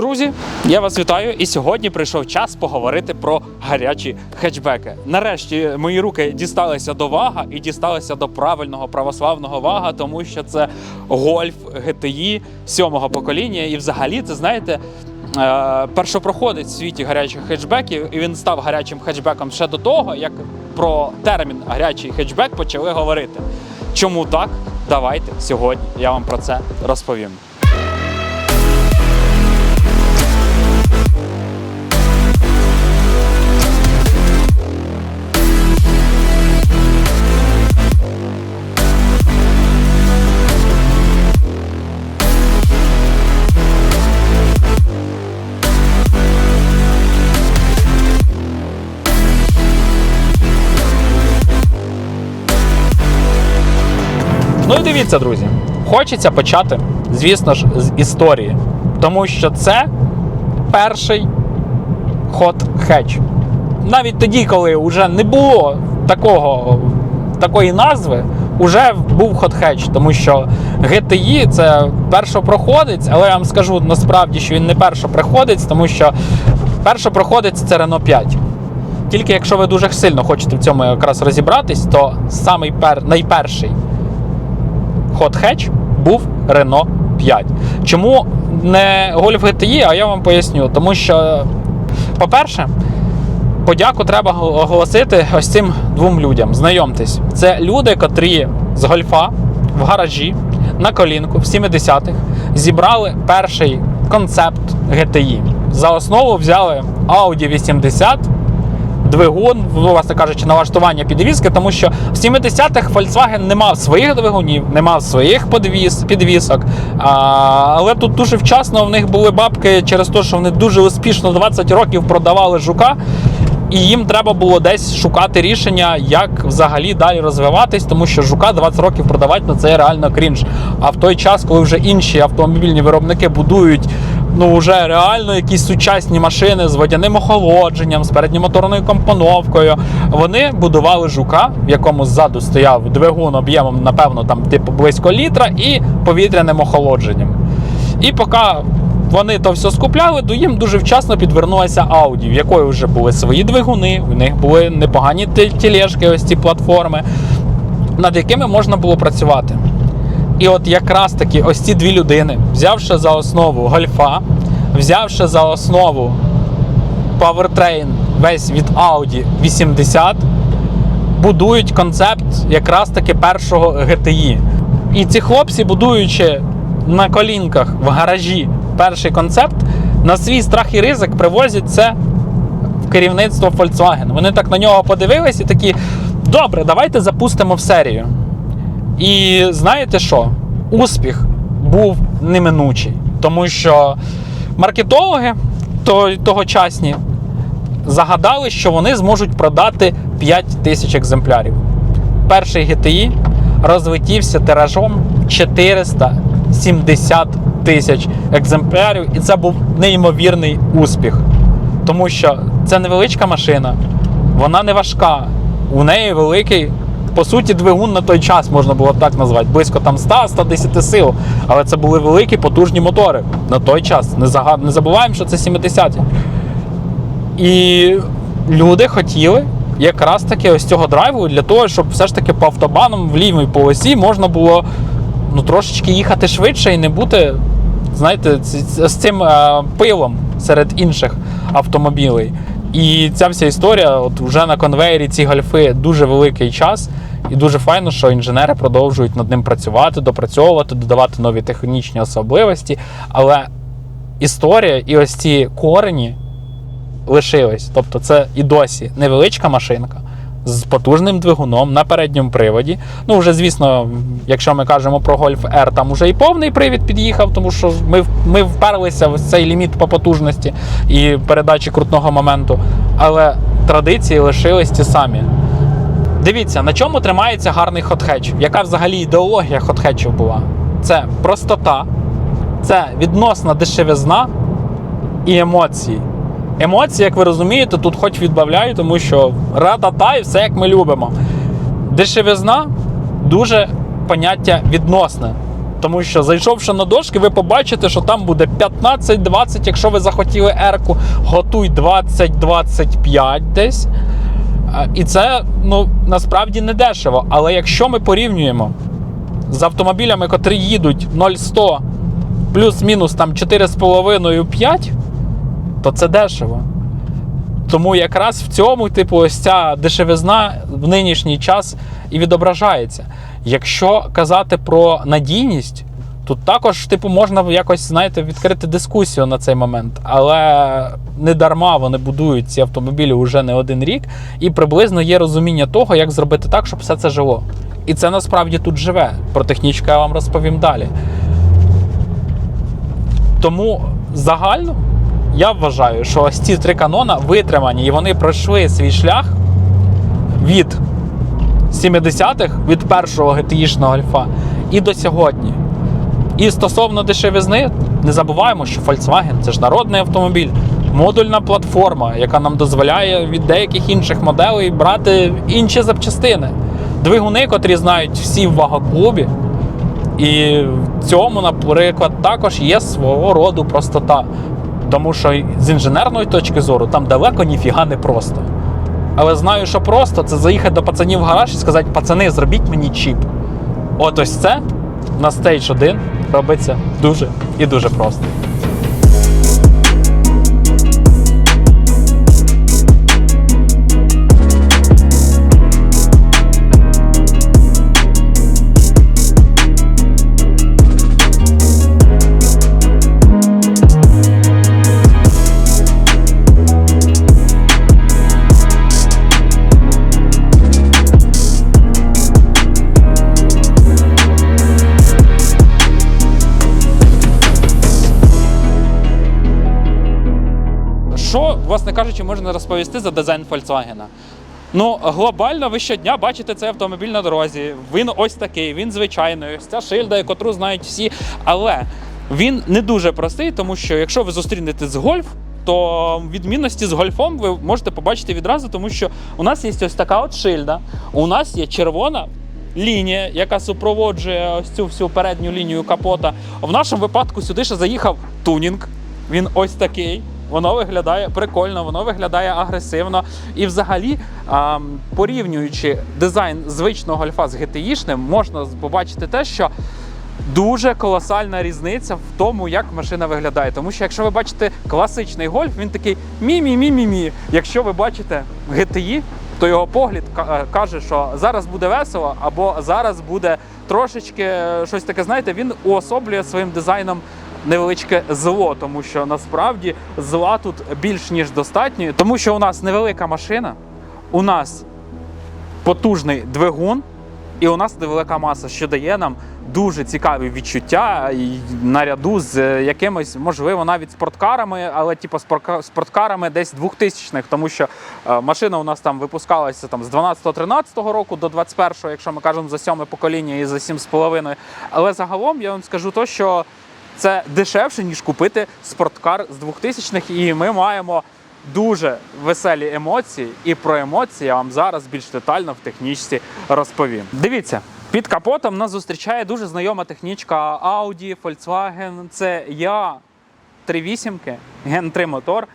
Друзі, я вас вітаю, і сьогодні прийшов час поговорити про гарячі хетчбеки. Нарешті мої руки дісталися до вага і дісталися до правильного православного вага, тому що це гольф GTI сьомого покоління. І взагалі, це знаєте. е, Першопроходець в світі гарячих хетчбеків, і він став гарячим хетчбеком ще до того, як про термін гарячий хетчбек почали говорити. Чому так? Давайте сьогодні я вам про це розповім. Дивіться, друзі, хочеться почати, звісно ж, з історії, тому що це перший ход хетч. Навіть тоді, коли вже не було такого, такої назви, вже був ход хетч, тому що GTI це першопроходець, але я вам скажу насправді, що він не першопроходець, тому що першопроходець це Renault 5. Тільки якщо ви дуже сильно хочете в цьому якраз розібратись, то самий пер... найперший Hot Hatch був Renault 5. Чому не Golf GTI, а я вам поясню. Тому що, по-перше, подяку треба оголосити ось цим двом людям. Знайомтесь, це люди, котрі з гольфа в гаражі на колінку в 70-х зібрали перший концепт GTI. За основу взяли Audi 80 двигун, власне кажучи, налаштування підвіски, тому що в 70-х Volkswagen не мав своїх двигунів, не мав своїх подвіс, підвісок. А, але тут дуже вчасно в них були бабки через те, що вони дуже успішно 20 років продавали жука. І їм треба було десь шукати рішення, як взагалі далі розвиватись, тому що жука 20 років продавати ну це реально крінж. А в той час, коли вже інші автомобільні виробники будують ну вже реально якісь сучасні машини з водяним охолодженням, з передньомоторною компоновкою, вони будували жука, в якому ззаду стояв двигун об'ємом, напевно, там типу близько літра, і повітряним охолодженням. І поки вони то все скупляли, то їм дуже вчасно підвернулася Audi, в якої вже були свої двигуни, в них були непогані те- тележки, ось ці платформи, над якими можна було працювати. І от якраз таки ось ці дві людини, взявши за основу гольфа, взявши за основу Powertrain весь від Audi 80, будують концепт якраз таки першого GTI. І ці хлопці, будуючи на колінках в гаражі перший концепт, на свій страх і ризик привозять це в керівництво Volkswagen. Вони так на нього подивились і такі: добре, давайте запустимо в серію. І знаєте що? Успіх був неминучий, тому що маркетологи тогочасні загадали, що вони зможуть продати 5 тисяч екземплярів. Перший GTI розлетівся тиражом 470 тисяч екземплярів, і це був неймовірний успіх. Тому що це невеличка машина, вона не важка, у неї великий. По суті, двигун на той час можна було так назвати, близько там 100-110 сил. Але це були великі потужні мотори на той час. Не, зага... не забуваємо, що це 70-ті. І люди хотіли якраз таки ось цього драйву для того, щоб все ж таки по автобанам в лівій полосі можна було ну, трошечки їхати швидше і не бути, знаєте, з цим е, пилом серед інших автомобілей. І ця вся історія, от вже на конвейері ці гольфи дуже великий час, і дуже файно, що інженери продовжують над ним працювати, допрацьовувати, додавати нові технічні особливості. Але історія і ось ці корені лишились. Тобто це і досі невеличка машинка з потужним двигуном на передньому приводі. Ну, вже, звісно, якщо ми кажемо про Golf R, там уже і повний привід під'їхав, тому що ми, ми вперлися в цей ліміт по потужності і передачі крутного моменту. Але традиції лишились ті самі. Дивіться, на чому тримається гарний хотхетч? Яка взагалі ідеологія хотхетчів була? Це простота, це відносна дешевизна і емоції. Емоції, як ви розумієте, тут хоч відбавляю, тому що ра-та-та і все як ми любимо. Дешевизна дуже поняття відносне. Тому що зайшовши на дошки, ви побачите, що там буде 15-20, якщо ви захотіли ерку, готуй 20-25 десь. І це ну, насправді не дешево. Але якщо ми порівнюємо з автомобілями, котрі їдуть 0-100 плюс-мінус там 4,5-5, то це дешево. Тому якраз в цьому, типу, ось ця дешевизна в нинішній час і відображається. Якщо казати про надійність, тут також, типу, можна якось, знаєте, відкрити дискусію на цей момент. Але не дарма вони будують ці автомобілі вже не один рік, і приблизно є розуміння того, як зробити так, щоб все це жило. І це насправді тут живе. Про технічку я вам розповім далі. Тому загально я вважаю, що ось ці три канона витримані і вони пройшли свій шлях від 70-х, від першого GTI-шного гольфа і до сьогодні. І стосовно дешевизни, не забуваємо, що Volkswagen це ж народний автомобіль, модульна платформа, яка нам дозволяє від деяких інших моделей брати інші запчастини. Двигуни, котрі знають всі в вагоклубі. І в цьому, наприклад, також є свого роду простота. Тому що з інженерної точки зору там далеко ніфіга не просто. Але знаю, що просто це заїхати до пацанів в гараж і сказати: пацани, зробіть мені чіп. От ось це на стейдж 1 робиться дуже і дуже просто. Кажучи, можна розповісти за дизайн Volkswagen? Ну, глобально ви щодня бачите цей автомобіль на дорозі. Він ось такий, він звичайний, ось ця шильда, яку знають всі. Але він не дуже простий, тому що якщо ви зустрінете з гольф, то відмінності з гольфом ви можете побачити відразу, тому що у нас є ось така от шильда, у нас є червона. Лінія, яка супроводжує ось цю всю передню лінію капота. В нашому випадку сюди ще заїхав тунінг. Він ось такий. Воно виглядає прикольно, воно виглядає агресивно. І взагалі, порівнюючи дизайн звичного гольфа з GTI-шним, можна побачити те, що дуже колосальна різниця в тому, як машина виглядає. Тому що якщо ви бачите класичний гольф, він такий мі-мі-мі-мі-мі. Якщо ви бачите GTI, то його погляд каже, що зараз буде весело, або зараз буде трошечки е, щось таке, знаєте, він уособлює своїм дизайном невеличке зло, тому що насправді зла тут більш ніж достатньо, тому що у нас невелика машина, у нас потужний двигун, і у нас невелика маса, що дає нам дуже цікаві відчуття наряду з е, якимось, можливо, навіть спорткарами, але типу спорткарами десь 2000-х, тому що е, машина у нас там випускалася там з 12-13 року до 21-го, якщо ми кажемо за сьоме покоління і за 7,5. Але загалом я вам скажу то, що це дешевше, ніж купити спорткар з 2000-х, і ми маємо дуже веселі емоції. І про емоції я вам зараз більш детально в технічці розповім. Дивіться. Під капотом нас зустрічає дуже знайома технічка Audi, Volkswagen. Це я 3.8, Ген 3 мотор.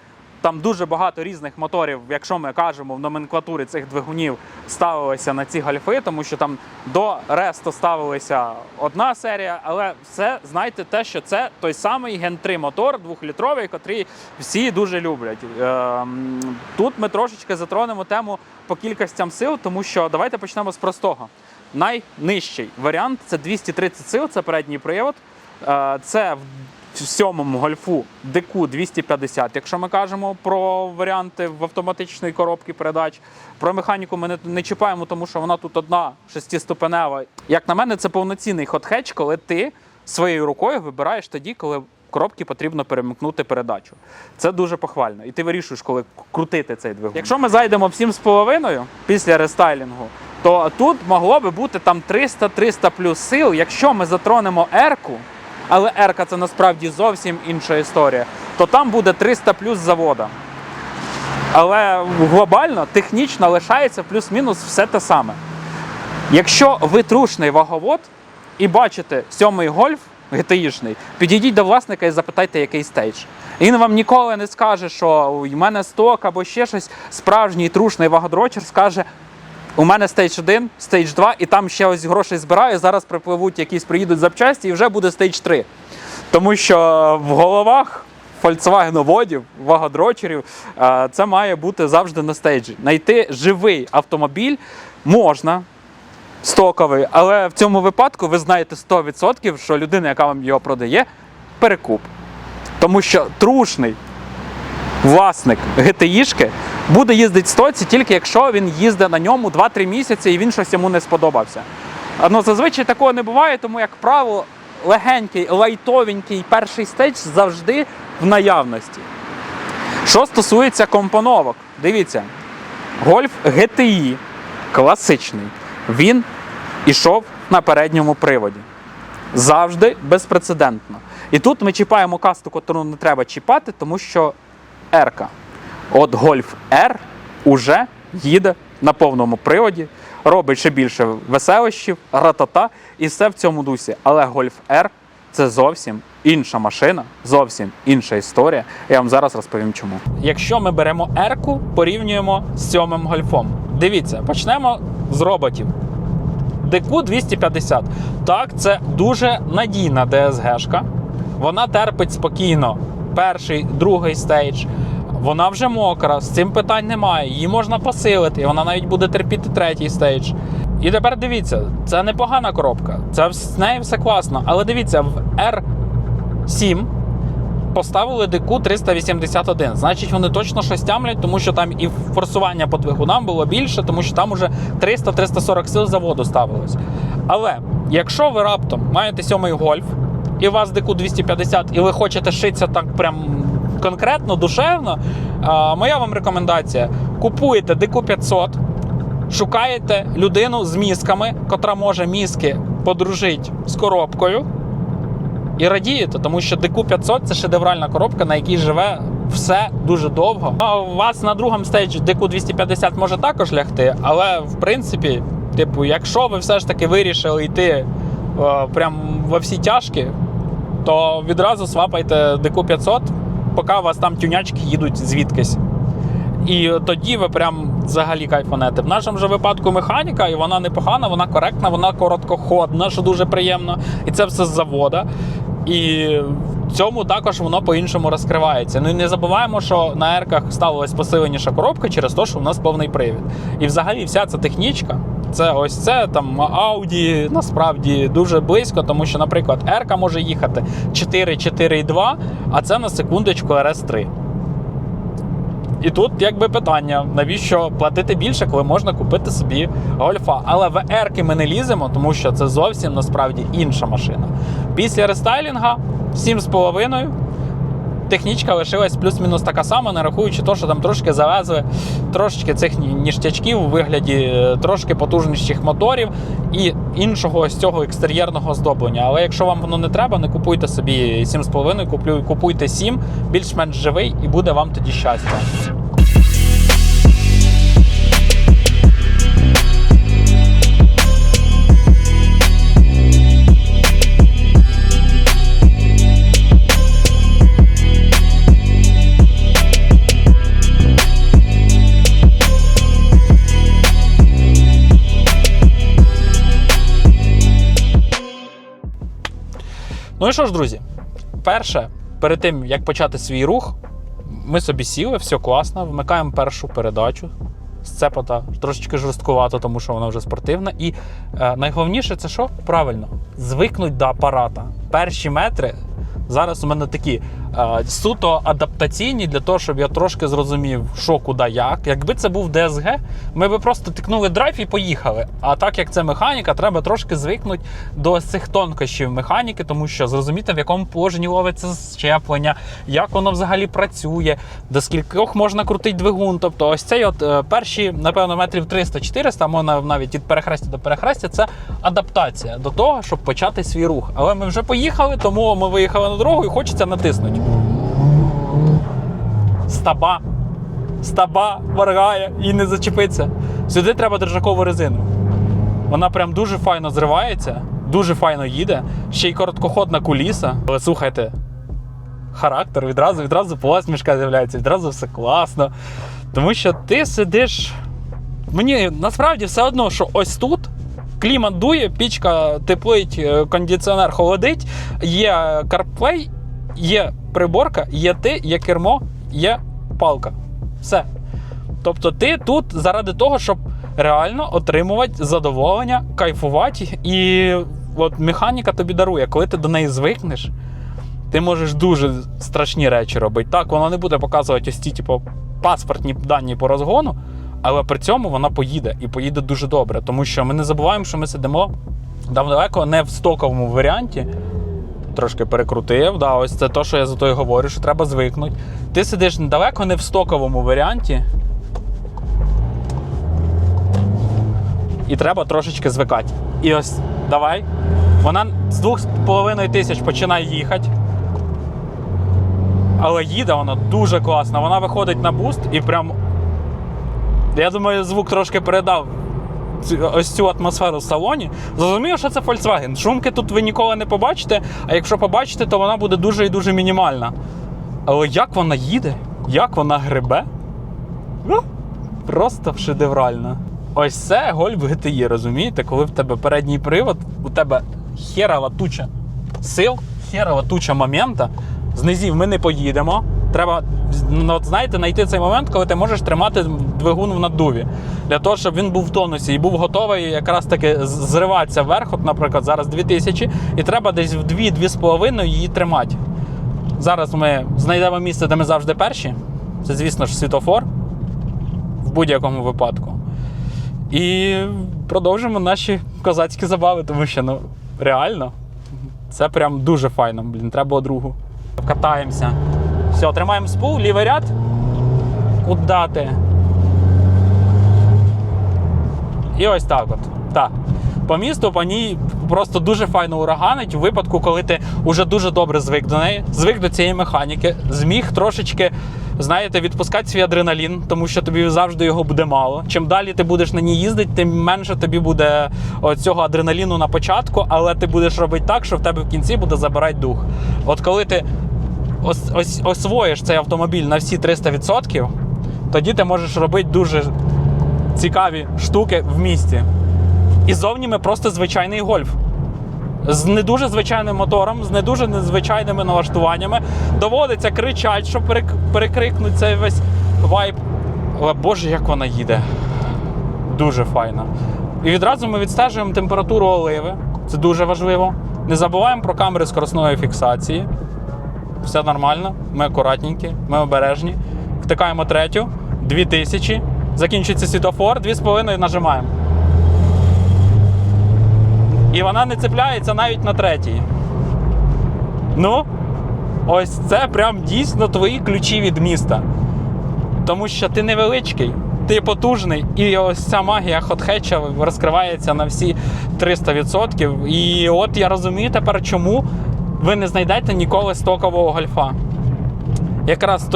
Там дуже багато різних моторів, якщо ми кажемо в номенклатурі цих двигунів, ставилися на ці гольфи, тому що там до Ресто ставилася одна серія, але все знайте те, що це той самий Gen 3 мотор, двохлітровий, котрий всі дуже люблять. Ем, Тут ми трошечки затронемо тему по кількостям сил, тому що давайте почнемо з простого. Найнижчий варіант це 230 сил, це передній привод. Е, Це в сьомому гольфу ДК 250, якщо ми кажемо про варіанти в автоматичної коробки передач. Про механіку ми не, не чіпаємо, тому що вона тут одна шестиступенева. Як на мене, це повноцінний хот-хедж, коли ти своєю рукою вибираєш тоді, коли в коробці потрібно перемкнути передачу. Це дуже похвально. І ти вирішуєш, коли крутити цей двигун. Якщо ми зайдемо в 7,5 після рестайлінгу, то тут могло би бути там 300-300 плюс сил, якщо ми затронемо ерку, але ерка це насправді зовсім інша історія, то там буде 300 плюс завода. Але глобально, технічно лишається плюс-мінус все те саме. Якщо ви трушний ваговод, і бачите сьомий гольф GTI-шний, підійдіть до власника і запитайте, який стейдж. Він вам ніколи не скаже, що у мене сток або ще щось. Справжній трушний вагодрочер скаже. У мене стейдж 1, стейдж 2, і там ще ось грошей збираю. Зараз припливуть якісь приїдуть запчасті, і вже буде стейдж 3. Тому що в головах фольксвагеноводів, вагодрочерів, е, це має бути завжди на стейджі. Найти живий автомобіль можна, стоковий, але в цьому випадку ви знаєте 100%, що людина, яка вам його продає, перекуп. Тому що трушний власник ГТІшки буде їздити стоці тільки якщо він їздить на ньому 2-3 місяці і він щось йому не сподобався. Ну, зазвичай такого не буває, тому, як правило, легенький, лайтовенький перший стейдж завжди в наявності. Що стосується компоновок, дивіться, гольф GTI класичний. Він ішов на передньому приводі. Завжди безпрецедентно. І тут ми чіпаємо касту, яку не треба чіпати, тому що R. От Golf R уже їде на повному приводі, робить ще більше веселощів, ратата і все в цьому дусі. Але Golf R це зовсім інша машина, зовсім інша історія. Я вам зараз розповім чому. Якщо ми беремо R, порівнюємо з сьомим гольфом. Дивіться, почнемо з роботів. ДК 250. Так, це дуже надійна DSG-шка. Вона терпить спокійно перший, другий стейдж. Вона вже мокра, з цим питань немає. Її можна посилити, і вона навіть буде терпіти третій стейдж. І тепер дивіться, це непогана коробка. Це з нею все класно. Але дивіться, в R7 поставили ДК 381. Значить, вони точно щось тямлять, тому що там і форсування по двигунам було більше, тому що там уже 300-340 сил заводу ставилось. Але якщо ви раптом маєте сьомий гольф, і у вас ДК 250, і ви хочете шитися так прям конкретно, душевно, моя вам рекомендація: купуєте ДК 500, шукаєте людину з мізками, котра може мізки подружити з коробкою. І радієте, тому що ДК 500 це шедевральна коробка, на якій живе все дуже довго. А у вас на другому стейджі ДК 250 може також лягти, але в принципі, типу, якщо ви все ж таки вирішили йти е, прям во всі тяжкі, то відразу свапайте ДК 500, поки у вас там тюнячки їдуть звідкись. І тоді ви прям взагалі кайфанете. В нашому же випадку механіка, і вона непогана, вона коректна, вона короткоходна, що дуже приємно. І це все з завода. І в цьому також воно по-іншому розкривається. Ну і не забуваємо, що на ерках ставилась посиленіша коробка через те, що у нас повний привід. І взагалі вся ця технічка. Це ось це там Audi насправді дуже близько, тому що, наприклад, Ерка може їхати 4-4,2, а це на секундочку RS3. І тут якби питання, навіщо платити більше, коли можна купити собі гольфа. Але в ерки ми не ліземо, тому що це зовсім насправді інша машина. Після рестайлінга 7,5. Технічка лишилась плюс-мінус така сама, не рахуючи те, що там трошки завезли трошечки цих ніштячків у вигляді е, трошки потужніших моторів і іншого ось цього екстер'єрного оздоблення. Але якщо вам воно не треба, не купуйте собі 7,5, куплю- купуйте 7, більш-менш живий, і буде вам тоді щастя. Ну і що ж, друзі, перше, перед тим як почати свій рух, ми собі сіли, все класно, вмикаємо першу передачу. Сцепота трошечки жорсткувато, тому що вона вже спортивна. І е, найголовніше це що? Правильно, звикнуть до апарата. Перші метри зараз у мене такі суто адаптаційні для того, щоб я трошки зрозумів, що куди як. Якби це був DSG, ми би просто тикнули драйв і поїхали. А так як це механіка, треба трошки звикнути до цих тонкощів механіки, тому що зрозуміти, в якому положенні ловиться щеплення, як воно взагалі працює, до скількох можна крутити двигун. Тобто, ось цей от е, перші, напевно, метрів 300-400, а можна навіть від перехрестя до перехрестя, це адаптація до того, щоб почати свій рух. Але ми вже поїхали, тому ми виїхали на дорогу і хочеться натиснути. Стаба. Стаба моргає і не зачепиться. Сюди треба держакову резину. Вона прям дуже файно зривається. дуже файно їде. Ще й короткоходна куліса. Але слухайте, характер відразу, відразу посмішка з'являється, відразу все класно. Тому що ти сидиш. Мені насправді все одно, що ось тут клімат дує, пічка теплить, е, кондиціонер холодить, є CarPlay, є приборка, є ти, є кермо, є палка. Все. Тобто ти тут заради того, щоб реально отримувати задоволення, кайфувати. І от механіка тобі дарує, коли ти до неї звикнеш, ти можеш дуже страшні речі робити. Так, вона не буде показувати ось ті, типу, паспортні дані по розгону, але при цьому вона поїде і поїде дуже добре. Тому що ми не забуваємо, що ми сидимо далеко не в стоковому варіанті. Трошки перекрутив. Да, ось це те, що я за то і говорю, що треба звикнути. Ти сидиш далеко не в стоковому варіанті. І треба трошечки звикати. І ось давай. Вона з 2,5 тисяч починає їхати. Але їде вона дуже класно. Вона виходить на буст і прям. Я думаю, звук трошки передав ось цю атмосферу в салоні. Зрозумів, що це Volkswagen. Шумки тут ви ніколи не побачите, а якщо побачите, то вона буде дуже і дуже мінімальна. Але як вона їде, як вона гребе, ну, просто шедеврально. Ось це гольф GTI, розумієте? Коли в тебе передній привод, у тебе херова туча сил, херова туча момента. З низів ми не поїдемо. Треба, ну, от, знаєте, знайти цей момент, коли ти можеш тримати двигун в наддуві. Для того, щоб він був в тонусі і був готовий якраз таки зриватися вверх. От, наприклад, зараз 2000, і треба десь в 2-2,5 її тримати. Зараз ми знайдемо місце, де ми завжди перші. Це, звісно ж, світофор в будь-якому випадку. І продовжимо наші козацькі забави, тому що ну, реально це прям дуже файно. Блін, треба другу. Катаємося. Все, тримаємо спул, лівий ряд. Куда ти? І ось так от. Так. По місту по ній просто дуже файно ураганить у випадку, коли ти вже дуже добре звик до неї, звик до цієї механіки, зміг трошечки, знаєте, відпускати свій адреналін, тому що тобі завжди його буде мало. Чим далі ти будеш на ній їздити, тим менше тобі буде цього адреналіну на початку, але ти будеш робити так, що в тебе в кінці буде забирати дух. От коли ти ос, ос, освоїш цей автомобіль на всі 300%, тоді ти можеш робити дуже цікаві штуки в місті. І зовні ми просто звичайний гольф. З не дуже звичайним мотором, з не дуже незвичайними налаштуваннями. Доводиться кричати, щоб перек- перекрикнути цей весь вайб. Але Боже, як вона їде. Дуже файно. І відразу ми відстежуємо температуру оливи. Це дуже важливо. Не забуваємо про камери скоростної фіксації. Все нормально, ми акуратненькі, ми обережні. Втикаємо третю, 2000. Закінчується світофор, 2,5 нажимаємо. І вона не цепляється навіть на третій. Ну, ось це прям дійсно твої ключі від міста. Тому що ти невеличкий, ти потужний, і ось ця магія хотхетча розкривається на всі 300%. І от я розумію тепер, чому ви не знайдете ніколи стокового гольфа. Якраз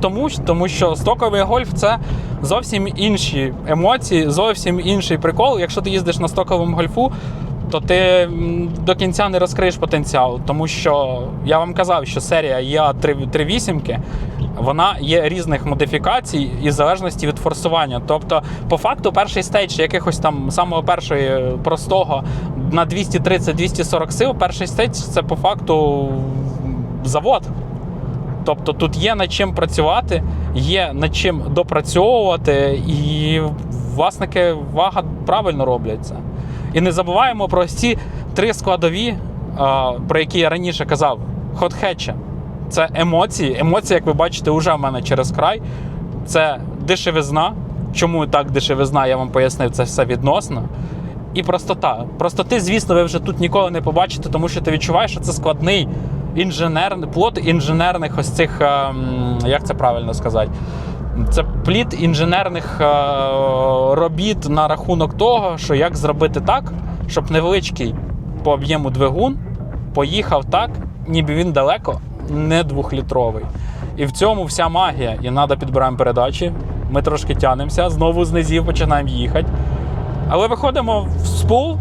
тому, тому що стоковий гольф це зовсім інші емоції, зовсім інший прикол. Якщо ти їздиш на стоковому гольфу, то ти до кінця не розкриєш потенціал. Тому що я вам казав, що серія є 38 вона є різних модифікацій і залежності від форсування. Тобто, по факту, перший стейдж якихось там самого першого е, простого на 230-240 сил, перший стейдж це по факту завод. Тобто тут є над чим працювати, є над чим допрацьовувати, і власники вага правильно роблять це. І не забуваємо про ці три складові, про які я раніше казав: хотхетча. Це емоції. Емоції, як ви бачите, вже в мене через край. Це дешевизна. Чому так дешевизна, я вам пояснив, це все відносно. І простота. Простоти, звісно, ви вже тут ніколи не побачите, тому що ти відчуваєш, що це складний інженерний плод інженерних ось цих, ем, як це правильно сказати? Це плід інженерних е, робіт на рахунок того, що як зробити так, щоб невеличкий по об'єму двигун поїхав так, ніби він далеко не двохлітровий. І в цьому вся магія. І треба підбираємо передачі. Ми трошки тянемося, знову з низів починаємо їхати. Але виходимо в спул.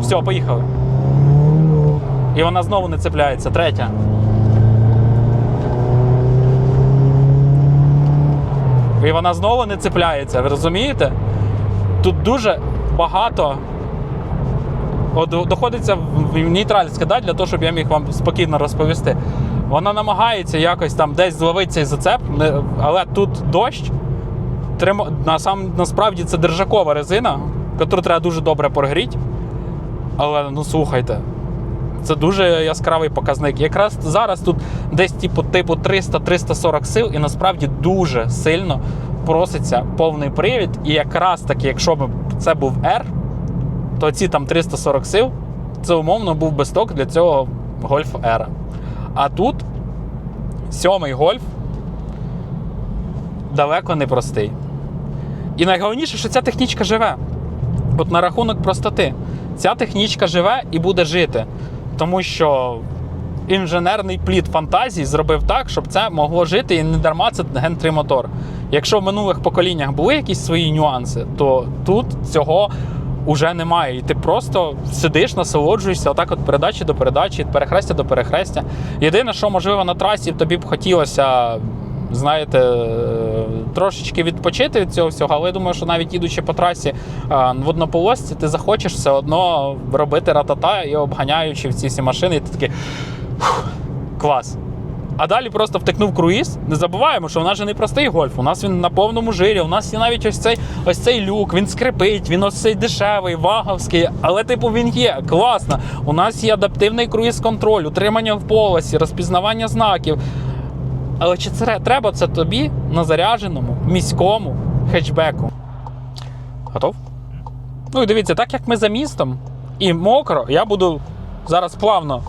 Все, поїхали. І вона знову не цепляється. Третя. І вона знову не цепляється. Ви розумієте? Тут дуже багато доходиться в нейтраль скидати для того, щоб я міг вам спокійно розповісти. Вона намагається якось там десь зловити цей зацеп, але тут дощ. Насам... Насправді це держакова резина, яку треба дуже добре прогріти. Але ну слухайте, це дуже яскравий показник. Якраз зараз тут десь типу, типу 300-340 сил, і насправді дуже сильно проситься повний привід. І якраз таки, якщо б це був R, то ці там 340 сил, це умовно був би сток для цього гольф Ера. А тут сьомий гольф далеко не простий. І найголовніше, що ця технічка живе. От на рахунок простоти. Ця технічка живе і буде жити. Тому що інженерний плід фантазії зробив так, щоб це могло жити і не дарма це Gen 3 мотор. Якщо в минулих поколіннях були якісь свої нюанси, то тут цього уже немає. І ти просто сидиш, насолоджуєшся отак от передачі до передачі, від перехрестя до перехрестя. Єдине, що можливо на трасі тобі б хотілося. Знаєте, трошечки відпочити від цього всього, але я думаю, що навіть їдучи по трасі в однополосці, ти захочеш все одно робити ратата і обганяючи в ці всі машини, і ти такий клас. А далі просто втекнув круїз. Не забуваємо, що в нас же не простий гольф. У нас він на повному жирі. У нас є навіть ось цей ось цей люк, він скрипить, він ось цей дешевий, ваговський. Але, типу, він є. Класно. У нас є адаптивний круїз-контроль, утримання в полосі, розпізнавання знаків. Але чи це треба це тобі на зарядженому міському хетчбеку? Готов? Ну і дивіться, так як ми за містом і мокро, я буду зараз плавно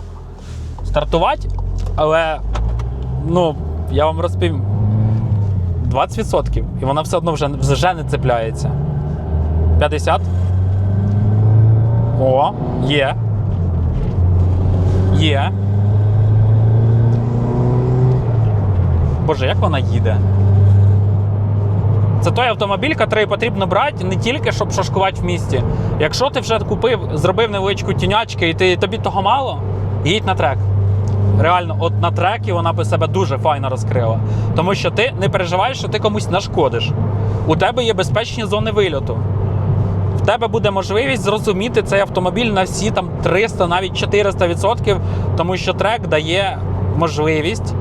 стартувати, але ну, я вам розповім 20% і вона все одно вже, вже не цепляється. 50. О, є. Є. Боже, як вона їде? Це той автомобіль, який потрібно брати не тільки щоб шашкувати в місті. Якщо ти вже купив, зробив невеличку тінячки і ти, тобі того мало, їдь на трек. Реально, от на трекі вона би себе дуже файно розкрила. Тому що ти не переживаєш, що ти комусь нашкодиш. У тебе є безпечні зони вильоту. В тебе буде можливість зрозуміти цей автомобіль на всі там 300, навіть 400%, тому що трек дає можливість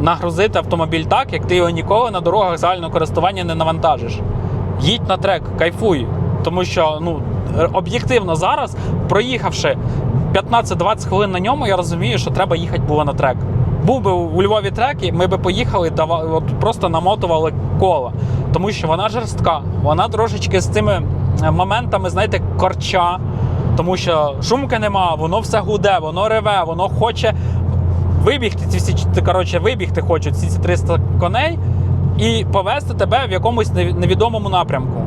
нагрузити автомобіль так, як ти його ніколи на дорогах загального користування не навантажиш. Їдь на трек, кайфуй. Тому що ну, об'єктивно зараз, проїхавши 15-20 хвилин на ньому, я розумію, що треба їхати було на трек. Був би у Львові трек, і ми би поїхали, дава- от просто намотували коло. Тому що вона жорстка, вона трошечки з цими е, моментами, знаєте, корча. Тому що шумки нема, воно все гуде, воно реве, воно хоче вибігти ці всі коротше, вибігти хочуть ці ці 300 коней і повезти тебе в якомусь невідомому напрямку.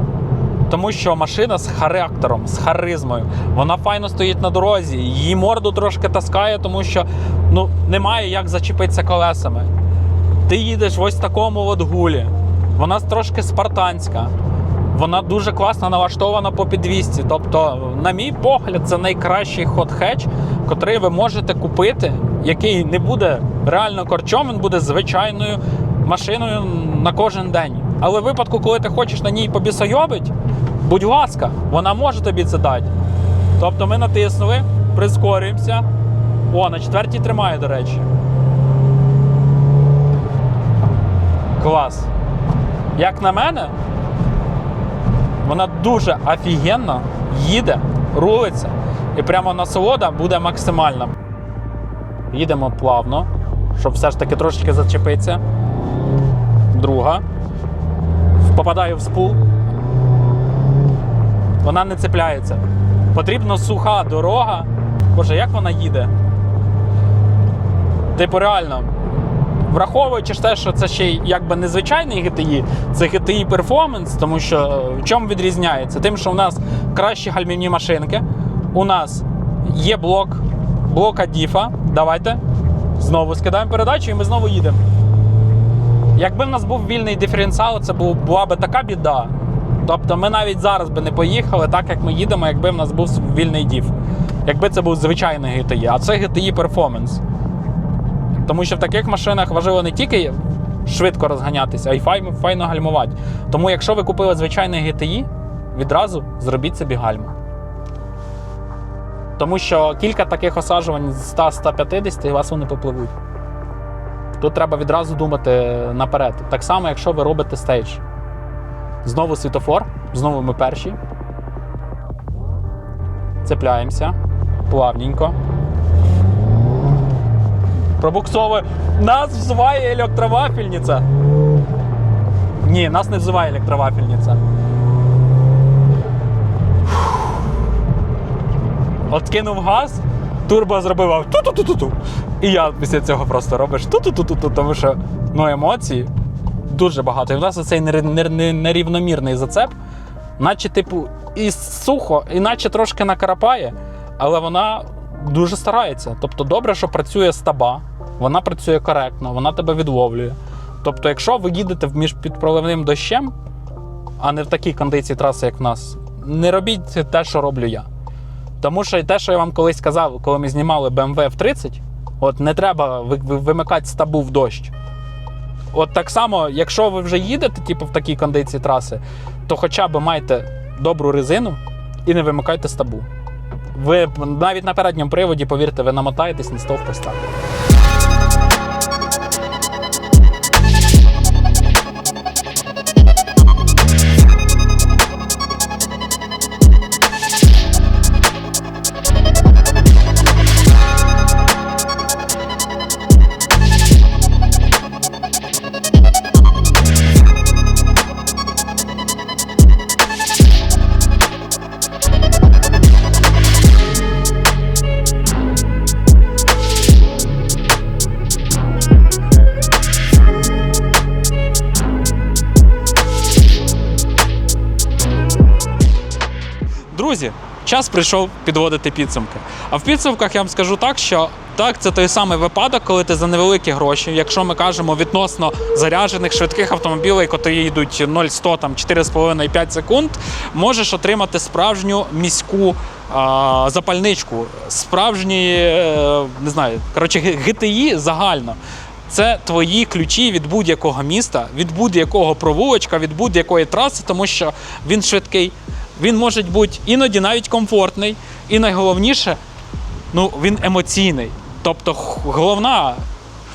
Тому що машина з характером, з харизмою, вона файно стоїть на дорозі, її морду трошки таскає, тому що ну, немає як зачепитися колесами. Ти їдеш в ось такому от гулі. Вона трошки спартанська. Вона дуже класно налаштована по підвісці. Тобто, на мій погляд, це найкращий ход хетч, котрий ви можете купити, який не буде реально корчом, він буде звичайною машиною на кожен день. Але в випадку, коли ти хочеш на ній побісойобить, будь ласка, вона може тобі це дати. Тобто ми натиснули, прискорюємося. О, на четвертій тримає, до речі. Клас. Як на мене, вона дуже офігенно їде, рулиться, і прямо насолода буде максимальна. Їдемо плавно, щоб все ж таки трошечки зачепитися. Друга. Попадаю в спул. Вона не цепляється. Потрібна суха дорога. Боже, як вона їде? Типу, реально, враховуючи те, що це ще якби незвичайний GTI, це GTI Performance, тому що в чому відрізняється? Тим, що у нас кращі гальмівні машинки, у нас є блок, блока діфа. Давайте. Знову скидаємо передачу і ми знову їдемо. Якби в нас був вільний диференціал, це була би така біда. Тобто ми навіть зараз би не поїхали так, як ми їдемо, якби в нас був вільний діф. якби це був звичайний GTI, а це GTI Performance. Тому що в таких машинах важливо не тільки швидко розганятися, а й файно, гальмувати. Тому якщо ви купили звичайний GTI, відразу зробіть собі гальму. Тому що кілька таких осаджувань з 100-150 і вас вони попливуть. Тут треба відразу думати наперед. Так само, якщо ви робите стейдж. Знову світофор, знову ми перші. Цепляємося плавненько. Пробуксовує. Нас взиває електровафельниця. Ні, нас не взиває електровафельниця. От кинув газ, турбо зробив ту-ту-ту-ту-ту. І я після цього просто робиш ту-ту-ту-ту-ту, тому що ну, емоції дуже багато. І в нас оцей нер- нер- нер- нерівномірний зацеп, наче, типу, і сухо, і наче трошки накарапає, але вона дуже старається. Тобто, добре, що працює стаба, вона працює коректно, вона тебе відловлює. Тобто, якщо ви їдете між під проливним дощем, а не в такій кондиції траси, як в нас, не робіть те, що роблю я. Тому що те, що я вам колись казав, коли ми знімали BMW F30, от не треба ви- ви- вимикати стабу в дощ. От так само, якщо ви вже їдете, типу, в такій кондиції траси, то хоча б майте добру резину і не вимикайте стабу. Ви навіть на передньому приводі, повірте, ви намотаєтесь на стовп ось час прийшов підводити підсумки. А в підсумках я вам скажу так, що так, це той самий випадок, коли ти за невеликі гроші, якщо ми кажемо відносно заряджених швидких автомобілів, які їдуть 0-100, там 4,5-5 секунд, можеш отримати справжню міську запальничку, справжні, е, не знаю, коротше, ГТІ загально. Це твої ключі від будь-якого міста, від будь-якого провулочка, від будь-якої траси, тому що він швидкий. Він може бути іноді навіть комфортний, і найголовніше, ну він емоційний. Тобто, головна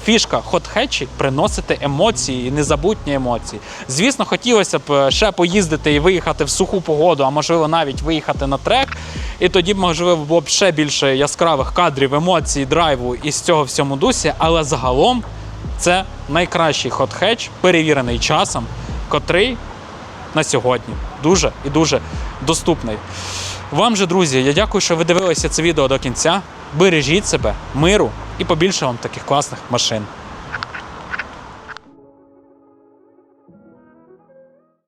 фішка хот-хетчі приносити емоції, незабутні емоції. Звісно, хотілося б е, ще поїздити і виїхати в суху погоду, а можливо навіть виїхати на трек. І тоді можливо, було б ще більше яскравих кадрів, емоцій, драйву і з цього всьому дусі. Але загалом це найкращий хот-хетч, перевірений часом, котрий на сьогодні дуже і дуже доступний. Вам же, друзі, я дякую, що ви дивилися це відео до кінця. Бережіть себе, миру і побільше вам таких класних машин.